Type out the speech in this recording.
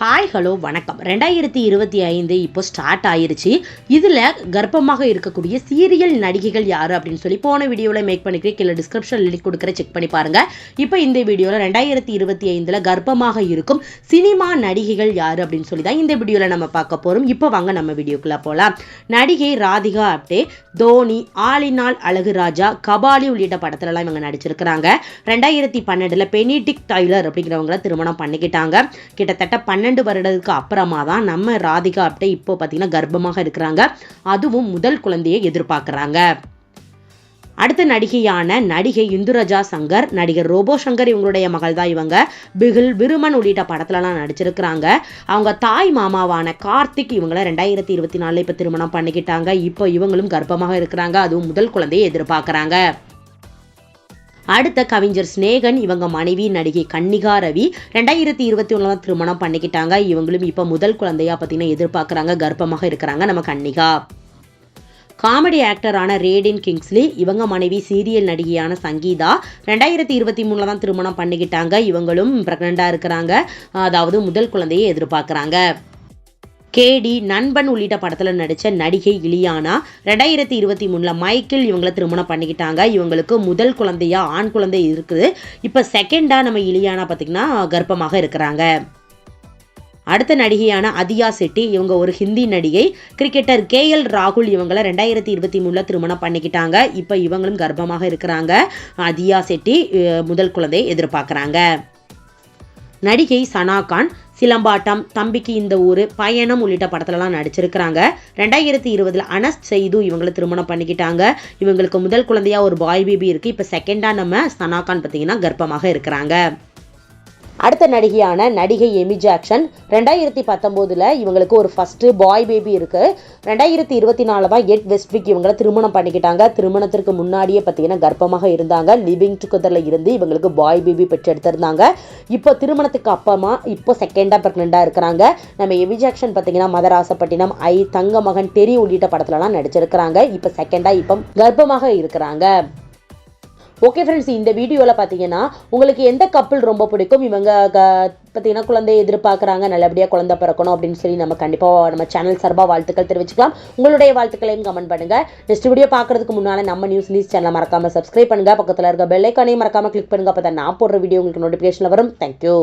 Hi hello வணக்கம். ரெண்டாயிரத்தி இருபத்தி ஐந்து இப்போ ஸ்டார்ட் ஆயிருச்சு. இதில் கர்ப்பமாக இருக்கக்கூடிய சீரியல் நடிகைகள் யார் அப்படின்னு சொல்லி போன வீடியோவில் மேக் பண்ணிக்கிறேன். கீழே டிஸ்கிரிப்ஷன் லிங்க் கொடுக்குற செக் பண்ணி பாருங்க. இப்போ இந்த வீடியோவில் ரெண்டாயிரத்தி இருபத்தி ஐந்தில் கர்ப்பமாக இருக்கும் சினிமா நடிகைகள் யார் அப்படின்னு சொல்லி தான் இந்த வீடியோவில் நம்ம பார்க்க போகிறோம் இப்போ வாங்க நம்ம வீடியோக்குள்ளே போகலாம் நடிகை ராதிகா அப்டே தோனி ஆளினால் அழகு ராஜா கபாலி உள்ளிட்ட படத்துலலாம் இவங்க நடிச்சிருக்கிறாங்க. ரெண்டாயிரத்தி பன்னெண்டில் பெனிடிக் டைலர் அப்படிங்கிறவங்கள திருமணம் பண்ணிக்கிட்டாங்க. கிட்டத்தட்ட பன்னெண்டு வருடத்துக்கு அப்புறமா தான் நம்ம ராதிகா அப்டே இப்போ பார்த்தீங்கன்னா கர்ப்பமாக இருக்கிறாங்க. அதுவும் முதல் குழந்தையை எதிர்பார்க்குறாங்க. அடுத்த நடிகையான நடிகை இந்துரஜா சங்கர் நடிகர் ரோபோ சங்கர் இவங்களுடைய மகள் தான் இவங்க. பிகில் விருமன் உள்ளிட்ட படத்துலலாம் நடிச்சிருக்கிறாங்க. அவங்க தாய் மாமாவான கார்த்திக் இவங்கள ரெண்டாயிரத்தி இருபத்தி நாலில் இப்போ திருமணம் பண்ணிக்கிட்டாங்க. இப்போ இவங்களும் கர்ப்பமாக இருக்கிறாங்க. அதுவும் முதல் குழந்தையை எதிர்பார்க்குறாங்க. அடுத்த கவிஞர் ஸ்நேகன் இவங்க மனைவி நடிகை கன்னிகா ரவி. ரெண்டாயிரத்தி இருபத்தி ஒன்றாம் திருமணம் பண்ணிக்கிட்டாங்க. இவங்களும் இப்போ முதல் குழந்தையா பார்த்தீங்கன்னா எதிர்பார்க்குறாங்க கர்ப்பமாக இருக்கிறாங்க நம்ம கன்னிகா. காமெடி ஆக்டரான ரேடின் கிங்ஸ்லி இவங்க மனைவி சீரியல் நடிகையான சங்கீதா ரெண்டாயிரத்தி இருபத்தி மூணில் தான் திருமணம் பண்ணிக்கிட்டாங்க. இவங்களும் ப்ரெக்னெண்ட்டாக இருக்கிறாங்க. அதாவது முதல் குழந்தையை எதிர்பார்க்குறாங்க. கேடி நண்பன் உள்ளிட்ட படத்தில் நடித்த நடிகை இலியானா ரெண்டாயிரத்தி இருபத்தி மூணில் மைக்கேல் இவங்களை திருமணம் பண்ணிக்கிட்டாங்க. இவங்களுக்கு முதல் குழந்தையா ஆண் குழந்தை இருக்குது. இப்போ செகண்டாக நம்ம இலியானா பார்த்திங்கன்னா கர்ப்பமாக இருக்கிறாங்க. அடுத்த நடிகையான அதியா செட்டி இவங்க ஒரு ஹிந்தி நடிகை. கிரிக்கெட்டர் கே எல் ராகுல் இவங்களை ரெண்டாயிரத்தி இருபத்தி மூணில் திருமணம் பண்ணிக்கிட்டாங்க. இப்போ இவங்களும் கர்ப்பமாக இருக்கிறாங்க. அதியா செட்டி அஹ், முதல் குழந்தையை எதிர்பார்க்குறாங்க. நடிகை சனா கான் சிலம்பாட்டம் தம்பிக்கு இந்த ஊர் பயணம் உள்ளிட்ட படத்துலலாம் நடிச்சிருக்கிறாங்க. ரெண்டாயிரத்தி இருபதுல அனஸ் செய்து இவங்களை திருமணம் பண்ணிக்கிட்டாங்க. இவங்களுக்கு முதல் குழந்தையா ஒரு பாய் பேபி இருக்கு. இப்போ செகண்டா நம்ம ஸ்தனாகான் பார்த்தீங்கன்னா கர்ப்பமாக இருக்கிறாங்க. அடுத்த நடிகையான நடிகை எமி ஜாக்சன். ரெண்டாயிரத்தி பத்தொம்போதில் இவங்களுக்கு ஒரு ஃபஸ்ட்டு பாய் பேபி இருக்குது ரெண்டாயிரத்தி இருபத்தி நாலில் தான் எட் வெஸ்ட்விக் இவங்களை திருமணம் பண்ணிக்கிட்டாங்க. திருமணத்திற்கு முன்னாடியே பார்த்தீங்கன்னா கர்ப்பமாக இருந்தாங்க. லிவிங் டுகெதரில் இருந்து இவங்களுக்கு பாய் பேபி பெற்றெடுத்திருந்தாங்க. இப்போ திருமணத்துக்கு அப்புறமா இப்போ செகண்டாக ப்ரெக்னெண்ட்டாக இருக்கிறாங்க. நம்ம எமி ஜாக்சன் பார்த்தீங்கன்னா மதராசப்பட்டினம் ஐ தங்க மகன் தெரி உள்ளிட்ட படத்துலலாம் நடிச்சிருக்கிறாங்க. இப்போ செகண்டாக இப்போ கர்ப்பமாக இருக்கிறாங்க. ஓகே ஃப்ரெண்ட்ஸ் இந்த வீடியோவில் பார்த்தீங்கன்னா உங்களுக்கு எந்த கப்பல் ரொம்ப பிடிக்கும்? இவங்க க பார்த்தீங்கன்னா குழந்தை எதிர்பார்க்குறாங்க நல்லபடியாக குழந்தை பிறக்கணும் அப்படின்னு சொல்லி நம்ம கண்டிப்பாக நம்ம சேனல் சார்பாக வாழ்த்துக்கள் தெரிவிச்சுக்கலாம். உங்களுடைய வாழ்த்துக்களையும் கமெண்ட் பண்ணுங்கள் நெக்ஸ்ட் வீடியோ பார்க்குறதுக்கு முன்னால் நம்ம நியூஸ் நியூஸ் சேனலை மறக்காமல் சப்ஸ்கிரைப் பண்ணுங்கள் பக்கத்தில் இருக்க பெல்லைக்கானையும் மறக்காமல் கிளிக் பண்ணுங்கள் அப்போ தான் நான் போடுற வீடியோ உங்களுக்கு நோட்டிஃபிகேஷனில் வரும். தேங்க்யூ